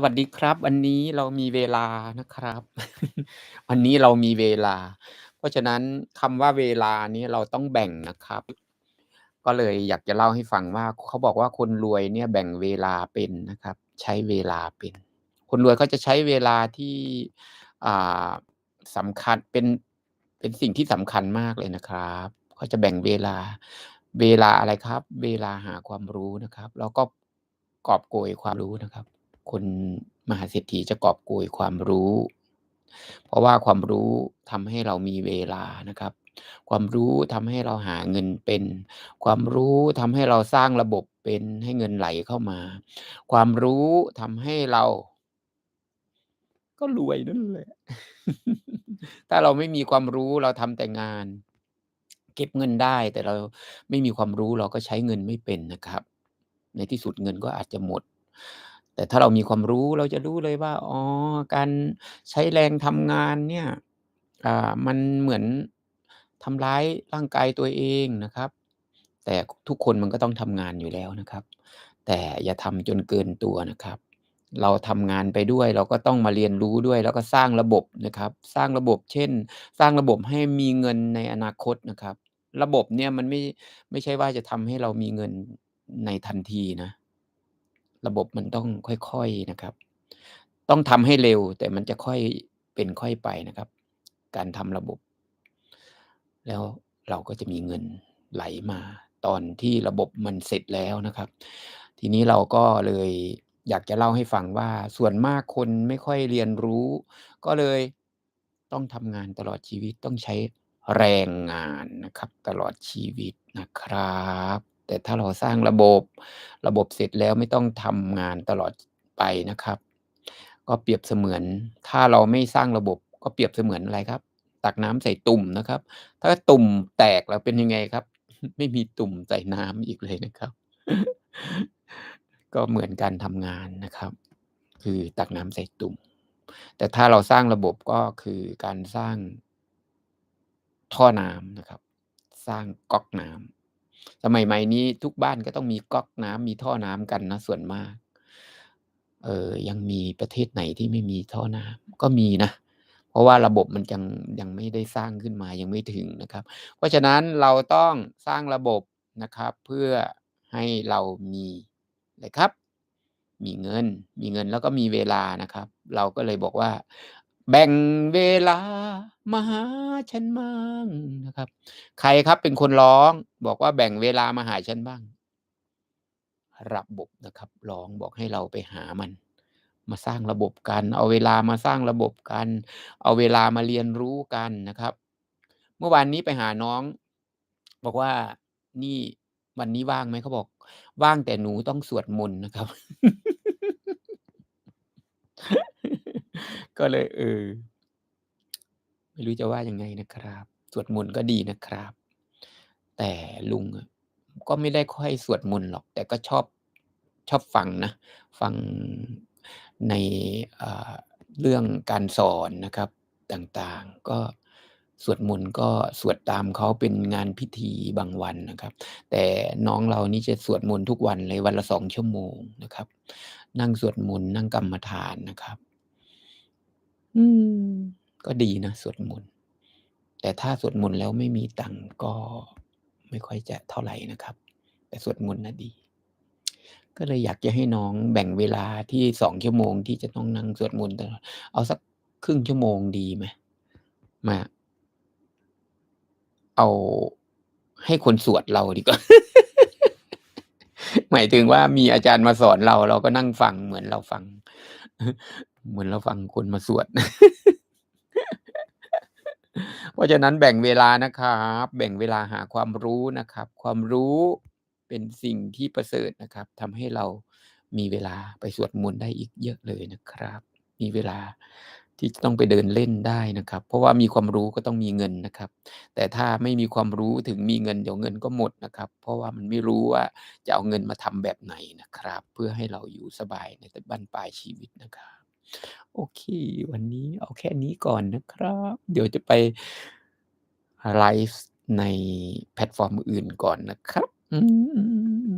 สวัสดีครับ วันนี้เรามีเวลานะครับ วันนี้เรามีเวลา เพราะฉะนั้นคำว่าเวลานี้เราต้องแบ่งนะครับ ก็เลยอยากจะเล่าให้ฟังว่าเขาบอกว่าคนรวยเนี่ยแบ่งเวลาเป็นนะครับ ใช้เวลาเป็น คนรวยเขาจะใช้เวลาที่อ่าสำคัญเป็นเป็นสิ่งที่สำคัญมากเลยนะครับเขาจะแบ่งเวลา เวลาอะไรครับ เวลาหาความรู้นะครับ แล้วก็กอบโกยความรู้นะครับ คนมหาเศรษฐีจะกอบโกยความรู้ เพราะว่าความรู้ทำให้เรามีเวลานะครับ ความรู้ทำให้เราหาเงินเป็น ความรู้ทำให้เราสร้างระบบเป็นให้เงินไหลเข้ามา ความรู้ทำให้เรา ก็รวยนั่นแหละ ถ้าเราไม่มีความรู้เราทำแต่งานเก็บเงินได้แต่เราไม่มีความรู้เราก็ใช้เงินไม่เป็นนะครับ ในที่สุดเงินก็อาจจะหมด แต่ถ้าเรามีความรู้เราจะรู้เลยว่า อ๋อ การใช้แรงทำงานเนี่ย อ่า มันเหมือนทำร้ายร่างกายตัวเองนะครับ แต่ทุกคนมันก็ต้องทำงานอยู่แล้วนะครับ แต่อย่าทำจนเกินตัวนะครับ เราทำงานไปด้วย เราก็ต้องมาเรียนรู้ด้วย แล้วก็สร้างระบบนะครับ สร้างระบบ เช่น สร้างระบบให้มีเงินในอนาคตนะครับ ระบบเนี่ยมันไม่ ไม่ใช่ว่าจะทำให้เรามีเงินในทันทีนะ ระบบมันต้องค่อยๆนะครับ ต้องทำให้เร็วแต่มันจะค่อยเป็นค่อยไปนะครับ การทำระบบ แล้วเราก็จะมีเงินไหลมาตอนที่ระบบมันเสร็จแล้วนะครับ ทีนี้เราก็เลยอยากจะเล่าให้ฟังว่าส่วนมากคนไม่ค่อยเรียนรู้ ก็เลยต้องทำงานตลอดชีวิตต้องใช้แรงงานนะครับ ตลอดชีวิตนะครับ แต่ถ้าเราสร้างระบบระบบเสร็จแล้วไม่ต้องทำงานตลอดไปนะครับ ก็เปรียบเสมือน ถ้าเราไม่สร้างระบบก็เปรียบเสมือนอะไรครับ ตักน้ำใส่ตุ่มนะครับ ถ้าตุ่มแตกแล้วเป็นยังไงครับ ไม่มีตุ่มใส่น้ำอีกเลยนะครับ ก็เหมือนการทำงานนะครับ คือตักน้ำใส่ตุ่ม แต่ถ้าเราสร้างระบบก็คือการสร้างท่อน้ำนะครับ สร้างก๊อกน้ำ สมัยใหม่นี้ทุกบ้านก็ต้องมีก๊อกน้ำมีท่อน้ำกันนะส่วนมาก เออยังมีประเทศไหนที่ไม่มีท่อน้ำก็มีนะเพราะว่าระบบมันยังยังไม่ได้สร้างขึ้นมายังไม่ถึงนะครับ เพราะฉะนั้นเราต้องสร้างระบบนะครับ เพื่อให้เรามีอะไรครับ มีเงิน มีเงินแล้วก็มีเวลานะครับ เราก็เลยบอกว่า แบ่งเวลามาหาฉันบ้างนะครับ ใครครับเป็นคนร้อง บอกว่าแบ่งเวลามาหาฉันบ้าง ระบบนะครับร้องบอกให้เราไปหามัน มาสร้างระบบกัน เอาเวลามาสร้างระบบกัน เอาเวลามาเรียนรู้กันนะครับ เมื่อวานนี้ไปหาน้อง บอกว่า"นี่วันนี้ว่างไหม?"เขาบอก"ว่างแต่หนูต้องสวดมนต์นะครับ" ก็เลยเออไม่รู้จะว่ายังไงนะครับ สวดมนต์ก็ดีนะครับ แต่ลุงก็ไม่ได้ค่อยสวดมนต์หรอก แต่ก็ชอบชอบฟังนะ ฟังในเรื่องการสอนนะครับต่างๆ ก็สวดมนต์ก็สวดตามเขาเป็นงานพิธีบางวันนะครับ แต่น้องเรานี่จะสวดมนต์ทุกวันเลยวันละ2ชั่วโมงนะครับ นั่งสวดมนต์นั่งกรรมฐานนะครับ อืม ก็ดีนะสวดมนต์ แต่ถ้าสวดมนต์แล้วไม่มีตังค์ก็ไม่ค่อยจะเท่าไหร่นะครับ แต่สวดมนต์น่ะดี ก็เลยอยากจะให้น้องแบ่งเวลาที่2ชั่วโมงที่จะต้องนั่งสวดมนต์ตลอดเอาสักครึ่งชั่วโมงดีไหม?มา เอาให้คนสวดเราดีกว่า หมายถึงว่ามีอาจารย์มาสอนเรา เราก็นั่งฟังเหมือนเราฟัง เหมือนเราฟังคนมาสวด เพราะฉะนั้นแบ่งเวลานะครับ แบ่งเวลาหาความรู้นะครับ ความรู้เป็นสิ่งที่ประเสริฐนะครับทำให้เรามีเวลาไปสวดมนต์ได้อีกเยอะเลยนะครับ มีเวลาที่จะต้องไปเดินเล่นได้นะครับ เพราะว่ามีความรู้ก็ต้องมีเงินนะครับ แต่ถ้าไม่มีความรู้ถึงมีเงินเดี๋ยวเงินก็หมดนะครับ เพราะว่ามันไม่รู้ว่าจะเอาเงินมาทำแบบไหนนะครับ เพื่อให้เราอยู่สบายในตบั้นปลายชีวิตนะครับ โอเค วันนี้เอาแค่นี้ก่อนนะครับ เดี๋ยวจะไปไลฟ์ในแพลตฟอร์มอื่นก่อนนะครับ อืม